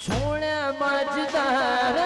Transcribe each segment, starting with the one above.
છોડ્યા મજદાર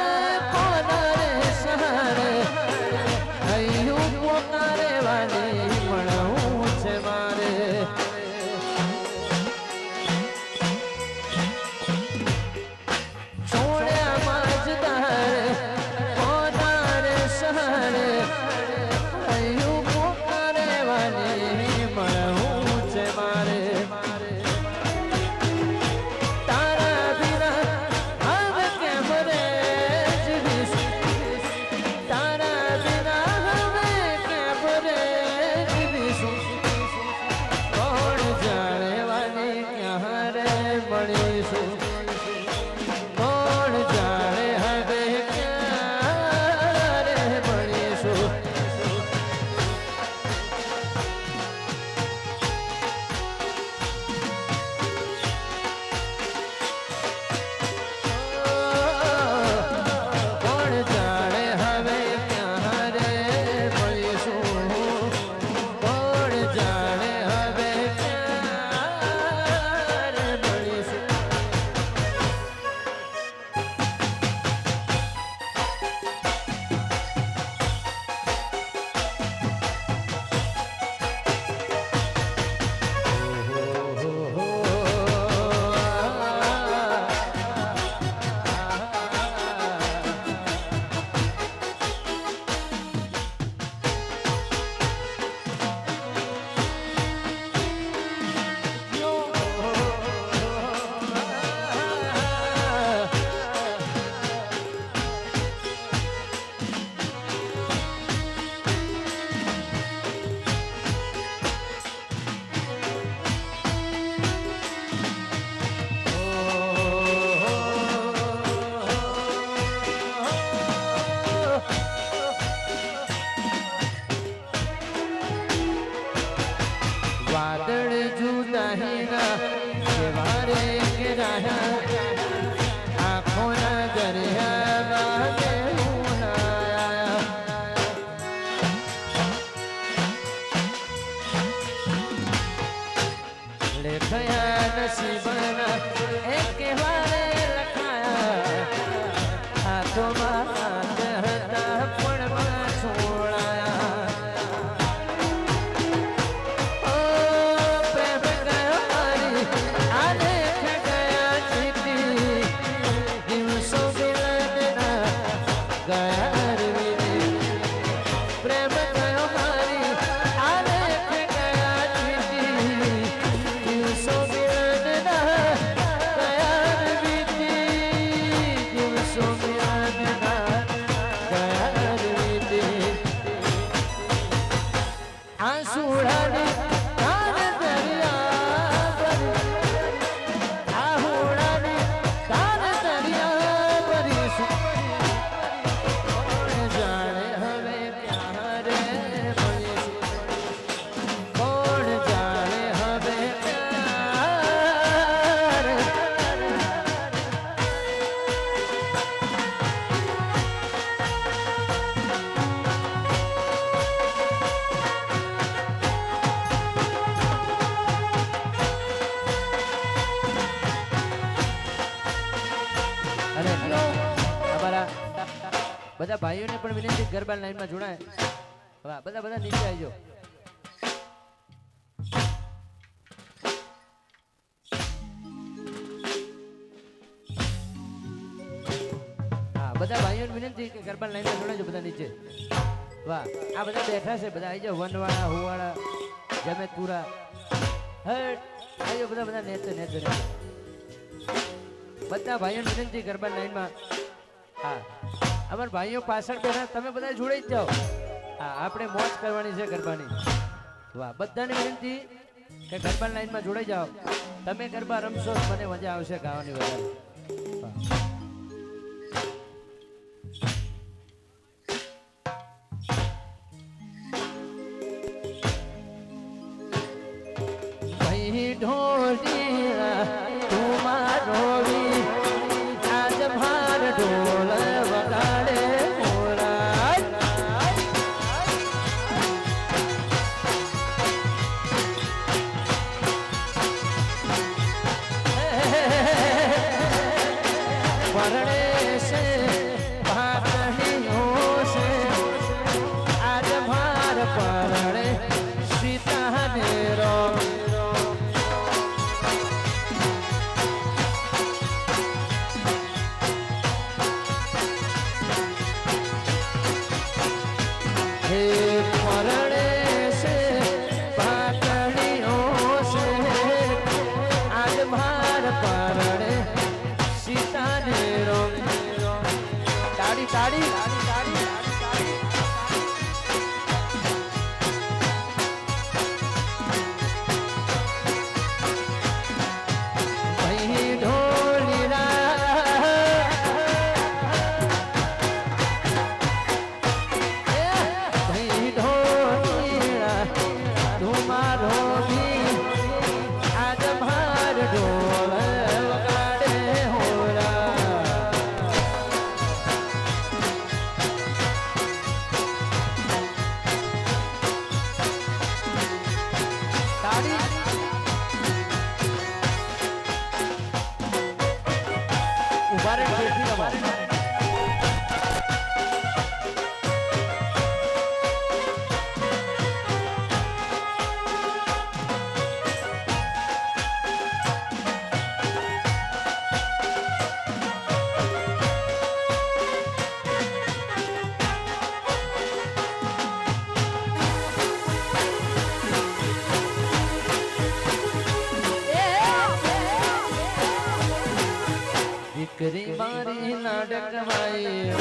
બધા ભાઈઓને પણ વિનંતી ગરબા લાઈનમાં જોડાય. હવે બધા બધા નીચે આવજો. હા, બધા ભાઈઓને વિનંતી કે ગરબા લાઈનમાં જોડાજો બધા નીચે. વાહ, આ બધા બેઠા છે, બધા આવી જાઓ. વનવાળા, હોવાળા, જમેતપુરા. હટ આવજો બધા બધા નેચે નેચે નેચે. બધા ભાઈઓને વિનંતી ગરબા લાઈનમાં. હા. અમારા ભાઈઓ પાછળ બેઠા તમે બધા જોડાઈ જ જાઓ. હા આપણે મોજ કરવાની છે ગરબાની. વાહ બધાને વિનંતી કે ગરબા લાઈનમાં જોડાઈ જાઓ. તમે ગરબા રમશો મને મજા આવશે ગાવાની વધારે. વાહ. 잘하네. ઊભા મારી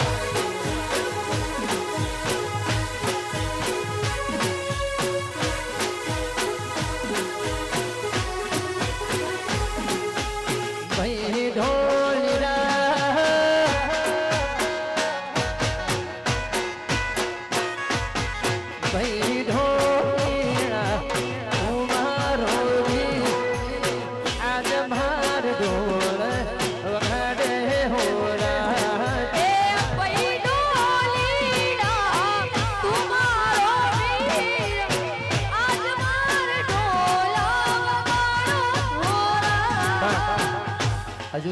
હજુ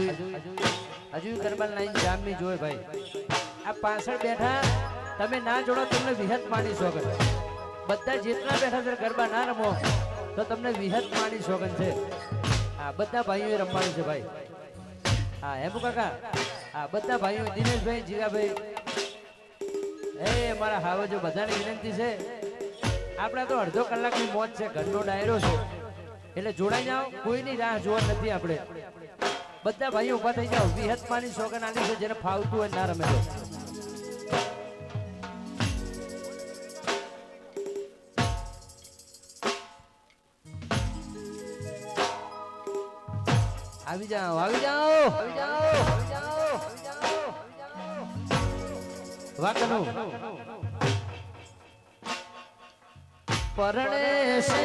હજુ ગરબા લાઈન જામની જોય ભાઈ. આ પાછળ બેઠા તમે ના જોડો તમને વિહત માની સોગન બધા જેટલા બેઠા છે ગરબા ના રમો, તો તમને વિહત માની સોગન છે. આ બધા ભાઈઓએ રમવાનું છે ભાઈ. હા, હેમુ કાકા? આ બધા ભાઈઓ, દિનેશભાઈ, જીગાભાઈ. એ, મારા હાવજો, બધાને વિનંતી છે. આપણે તો અડધો કલાકની મોજ છે, ઘરનો ડાયરો છે. એટલે જોડાઈ જાઓ, કોઈની રાહ જોવા નથી આપણે. બધા ભાઈઓ ઊભા થઈ જાઓ. વિહત માની સોગન આલી છે જેને ફાવતું હોય ના રમે આવી જાઓ આવી જાઓ. આવી જાઓ વાકનું પરણે છે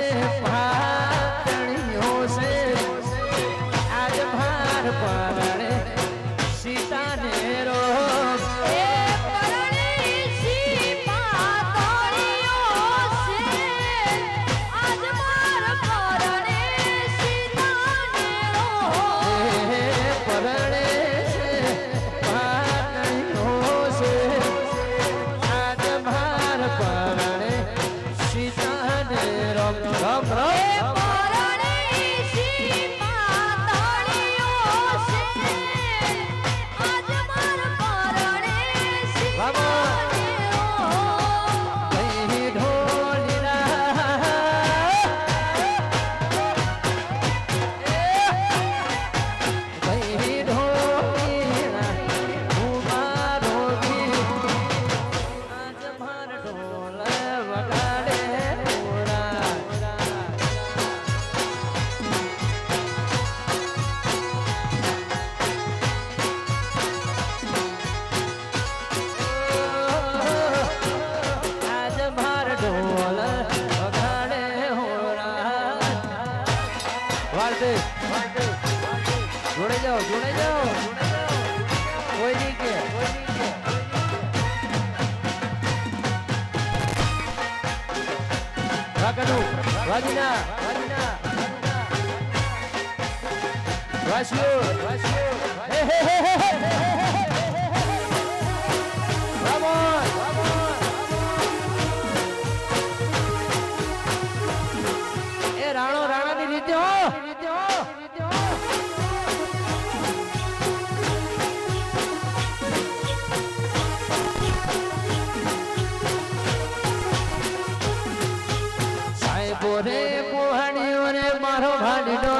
વાજીના વાજીના રે મોહાણીઓ રે મારો ભાડીનો